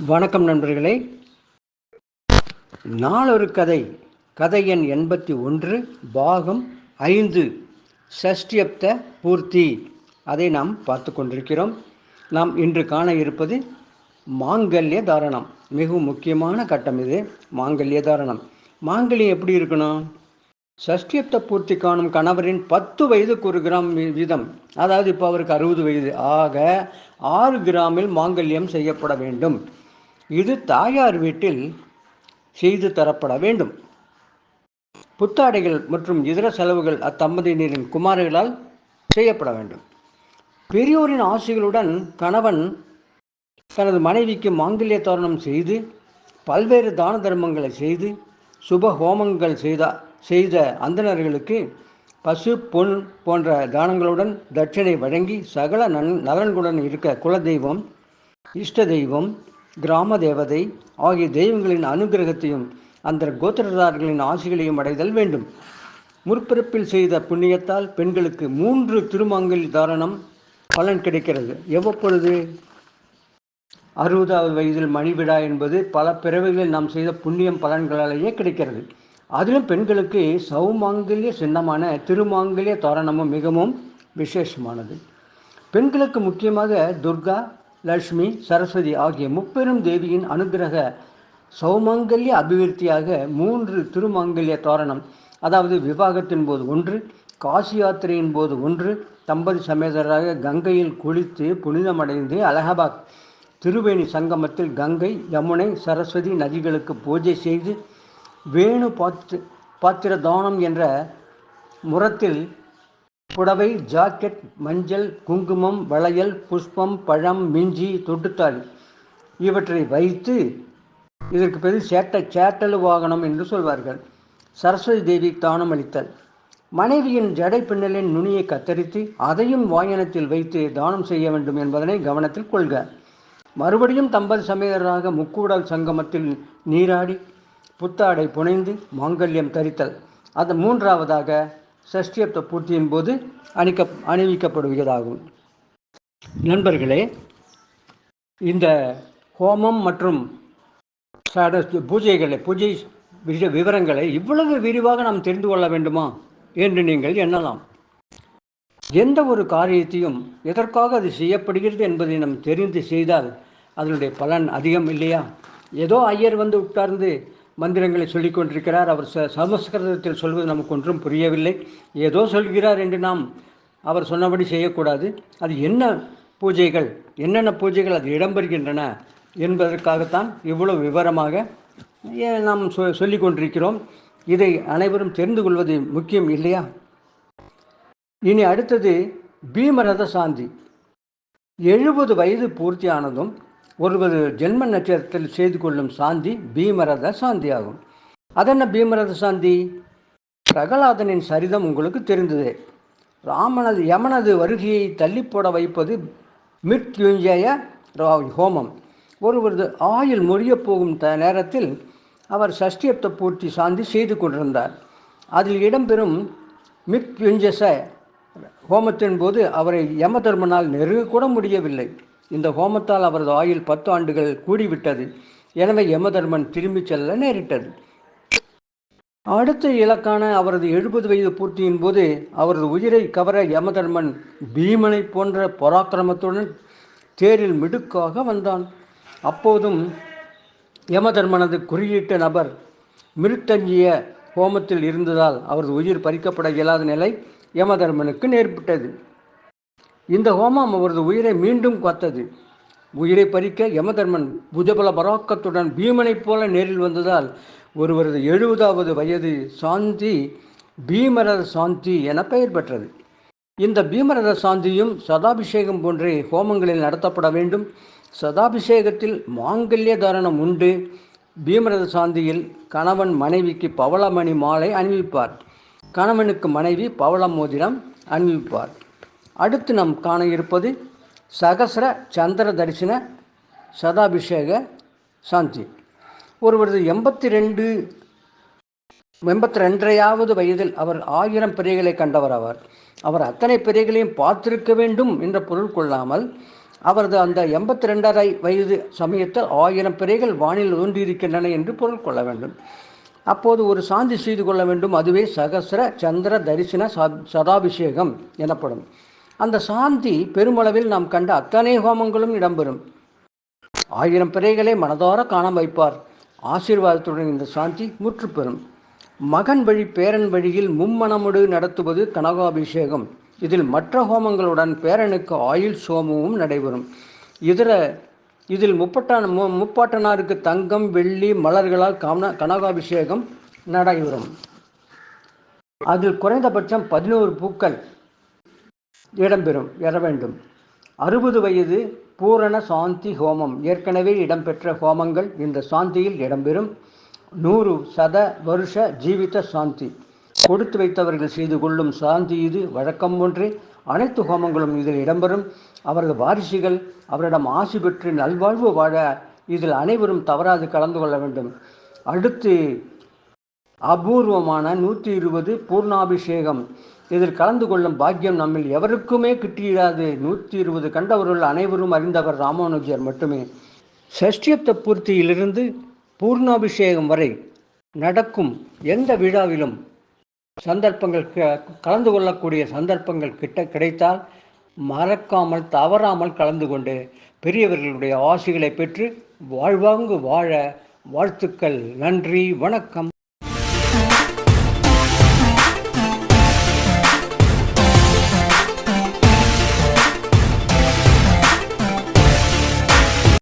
வணக்கம் நண்பர்களே. நாளொரு கதை. கதை எண் எண்பத்தி ஒன்று பாகம் ஐந்து சஷ்டியப்த பூர்த்தி. அதை நாம் பார்த்து கொண்டிருக்கிறோம். நாம் இன்று காண இருப்பது மாங்கல்ய தாரணம். மிகவும் முக்கியமான கட்டம் இது மாங்கல்ய தாரணம். மாங்கல்யம் எப்படி இருக்கணும்? சஷ்டியப்த பூர்த்தி காணும் கணவரின் பத்து வயதுக்கு ஒரு கிராம் வீதம். அதாவது இப்போ அவருக்கு அறுபது வயது. ஆக ஆறு கிராமில் மாங்கல்யம் செய்யப்பட வேண்டும். இது தாயார் வீட்டில் செய்து தரப்பட வேண்டும். புத்தாடைகள் மற்றும் இதர செலவுகள் அத்தம்பதியினரின் குமாரர்களால் செய்யப்பட வேண்டும். பெரியோரின் ஆசைகளுடன் கணவன் தனது மனைவிக்கு மாங்கல்ய தோரணம் செய்து பல்வேறு தான தர்மங்களை செய்து சுப ஹோமங்கள் செய்த செய்த அந்தணர்களுக்கு பசு பொன் போன்ற தானங்களுடன் தட்சிணை வழங்கி சகல நன் நலன்களுடன் இருக்க குலதெய்வம் இஷ்ட தெய்வம் கிராம தேவதை ஆகிய தெய்வங்களின் அனுகிரகத்தையும் அந்த கோத்திரதாரர்களின் ஆசைகளையும் அடைதல் வேண்டும். முற்பிறப்பில் செய்த புண்ணியத்தால் பெண்களுக்கு மூன்று திருமங்கல் தாரணம் பலன் கிடைக்கிறது. எவ்வப்பொழுது? அறுபதாவது வயதில் மணிவிடா என்பது பல பிறவிகளில் நாம் செய்த புண்ணியம் பலன்களாலேயே கிடைக்கிறது. அதிலும் பெண்களுக்கு சௌமாங்கல்ய சின்னமான திருமாங்கல்ய தோரணமும் மிகவும் விசேஷமானது. பெண்களுக்கு முக்கியமாக துர்கா லட்சுமி சரஸ்வதி ஆகிய முப்பெரும் தேவியின் அனுகிரக சௌமங்கல்ய அபிவிருத்தியாக மூன்று திருமாங்கல்ய தோரணம் அதாவது விவாகத்தின் போது ஒன்று காசி யாத்திரையின் போது ஒன்று தம்பதி சமேதராக கங்கையில் குளித்து புனிதமடைந்து அலகாபாத் திருவேணி சங்கமத்தில் கங்கை யமுனை சரஸ்வதி நதிகளுக்கு பூஜை செய்து வேணு பாத்து பாத்திர தானம் என்ற முறத்தில் புடவை ஜாக்கெட் மஞ்சள் குங்குமம் வளையல் புஷ்பம் பழம் மிஞ்சி தொட்டுத்தாள் இவற்றை வைத்து இதற்கு பேர் சேட்ட சேட்டல் வாகனம் என்று சொல்வார்கள். சரஸ்வதி தேவி தானம் அளித்தல். மனைவியின் ஜடை பின்னலின் நுனியை கத்தரித்து அதையும் வாயனத்தில் வைத்து தானம் செய்ய வேண்டும் என்பதனை கவனத்தில் கொள்க. மறுபடியும் தம்பதி சமேதராக முக்கூடல் சங்கமத்தில் நீராடி புத்தாடை புனைந்து மாங்கல்யம் தரித்தல். அது மூன்றாவதாக சஷ்டியப்த பூர்த்தியின் போது அணிக்க அணிவிக்கப்படுவதாகும் நண்பர்களே இந்த ஹோமம் மற்றும் சட பூஜைகளை பூஜை விஷய விவரங்களை இவ்வளவு விரிவாக நாம் தெரிந்து கொள்ள வேண்டுமா என்று நீங்கள் எண்ணலாம். எந்த ஒரு காரியத்தையும் எதற்காக அது செய்யப்படுகிறது என்பதை நாம் தெரிந்து செய்தால் அதனுடைய பலன் அதிகம் இல்லையா? ஏதோ ஐயர் வந்து உட்கார்ந்து மந்திரங்களை சொல்லிக் கொண்டிருக்கிறார் அவர் ச சமஸ்கிருதத்தில் சொல்வது நமக்கு ஒன்றும் புரியவில்லை. ஏதோ சொல்கிறார் என்று நாம் அவர் சொன்னபடி செய்யக்கூடாது. அது என்ன பூஜைகள் என்னென்ன பூஜைகள் அது இடம்பெறுகின்றன என்பதற்காகத்தான் இவ்வளவு விவரமாக நாம் சொ சொல்லிக் கொண்டிருக்கிறோம் இதை அனைவரும் தெரிந்து கொள்வது முக்கியம் இல்லையா? இனி அடுத்தது பீமரத சாந்தி. எழுபது வயது பூர்த்தியானதும் ஒருவர் ஜென்ம நட்சத்திரத்தில் செய்து கொள்ளும் சாந்தி பீமரத சாந்தி ஆகும் அதென்ன பீமரத சாந்தி? பிரகலாதனின் சரிதம் உங்களுக்கு தெரிந்ததே. ராமனது யமனது வருகையை தள்ளி போட வைப்பது மிருத்யுஞ்சய ஹோமம். ஒருவரது ஆயுள் முறியப் போகும் த நேரத்தில் அவர் சஷ்டியப்த பூர்த்தி சாந்தி செய்து கொண்டிருந்தார். அதில் இடம்பெறும் மித்யுஞ்சச ஹோமத்தின் போது அவரை யமதர்மனால் நெருங்க கூட முடியவில்லை. இந்த ஹோமத்தால் அவரது ஆயுள் பத்து ஆண்டுகள் கூடிவிட்டது. எனவே யமதர்மன் திரும்பிச் செல்ல நேரிட்டது. அடுத்த இலக்கான அவரது எழுபது வயது பூர்த்தியின் போது அவரது உயிரை கவர யமதர்மன் பீமனை போன்ற பராக்கிரமத்துடன் தேரில் மிடுக்காக வந்தான். அப்போதும் யமதர்மனது குறியீட்ட நபர் மிருத்தஞ்சிய ஹோமத்தில் இருந்ததால் அவரது உயிர் பறிக்கப்பட இயலாத நிலை யமதர்மனுக்கு நேர்பட்டது. இந்த ஹோமம் அவரது உயிரை மீண்டும் காத்தது. உயிரை பறிக்க யமதர்மன் புஜபல பராக்கத்துடன் பீமனைப் போல நேரில் வந்ததால் ஒருவரது எழுபதாவது வயது சாந்தி பீமரத சாந்தி என பெயர் பெற்றது. இந்த பீமரத சாந்தியும் சதாபிஷேகம் போன்ற ஹோமங்களில் நடத்தப்பட வேண்டும். சதாபிஷேகத்தில் மாங்கல்ய தாரணம் உண்டு. பீமரத சாந்தியில் கணவன் மனைவிக்கு பவளமணி மாலை அணிவிப்பார். கணவனுக்கு மனைவி பவள மோதிரம் அணிவிப்பார். அடுத்து நாம் காண இருப்பது சகசர சந்திர தரிசன சதாபிஷேக சாந்தி. ஒருவரது எண்பத்தி ரெண்டு எண்பத்தி ரெண்டரையாவது வயதில் அவர் ஆயிரம் பிறைகளை கண்டவர் அவர் அவர் அத்தனை பிறைகளையும் பார்த்திருக்க வேண்டும் என்ற பொருள் கொள்ளாமல் அவரது அந்த எண்பத்தி ரெண்டரை வயது சமயத்தில் ஆயிரம் பிறைகள் வானில் தோன்றியிருக்கின்றன என்று பொருள் கொள்ள வேண்டும். அப்போது ஒரு சாந்தி செய்து கொள்ள வேண்டும். அதுவே சகசர சந்திர தரிசன சதாபிஷேகம் எனப்படும். அந்த சாந்தி பெருமளவில் நாம் கண்ட அத்தனை ஹோமங்களும் இடம்பெறும். ஆயிரம் பிறைகளை மனதார காண வைப்பார். ஆசீர்வாதத்துடன் இந்த சாந்தி முற்றுப்பெறும். மகன் வழி பேரன் வழியில் மும்மணமுடு நடத்துவது கனகாபிஷேகம். இதில் மற்ற ஹோமங்களுடன் பேரனுக்கு ஆயுள் சோமமும் நடைபெறும். இதர இதில் முப்பட்டான மு முப்பாட்டனாருக்கு தங்கம் வெள்ளி மலர்களால் கன கனகாபிஷேகம் நடைபெறும். அதில் குறைந்தபட்சம் பதினோரு பூக்கள் இடம்பெறும் எற வேண்டும். அறுபது வயது பூரண சாந்தி ஹோமம். ஏற்கனவே இடம்பெற்ற ஹோமங்கள் இந்த சாந்தியில் இடம்பெறும். நூறு சத வருஷ ஜீவித சாந்தி. கொடுத்து வைத்தவர்கள் செய்து கொள்ளும் சாந்தி இது. வழக்கம் ஒன்றே. அனைத்து ஹோமங்களும் இதில் இடம்பெறும். அவரது வாரிசுகள் அவரிடம் ஆசி பெற்று நல்வாழ்வு வாழ இதில் அனைவரும் தவறாது கலந்து கொள்ள வேண்டும். அடுத்து அபூர்வமான நூற்றி இருபது பூர்ணாபிஷேகம். இதில் கலந்து கொள்ளும் பாக்கியம் நம்மில் எவருக்குமே கிட்டியிடாது நூற்றி இருபது கண்டவர்கள் அனைவரும் அறிந்தவர் ராமானுஜர் மட்டுமே. சஷ்டியப்த பூர்த்தியிலிருந்து பூர்ணாபிஷேகம் வரை நடக்கும் எந்த விழாவிலும் சந்தர்ப்பங்கள் க- கலந்து கொள்ளக்கூடிய சந்தர்ப்பங்கள் கிட்ட கிடைத்தால் மறக்காமல் தவறாமல் கலந்து கொண்டு பெரியவர்களுடைய ஆசிகளை பெற்று வாழ்வாங்கு வாழ வாழ்த்துக்கள். நன்றி வணக்கம்.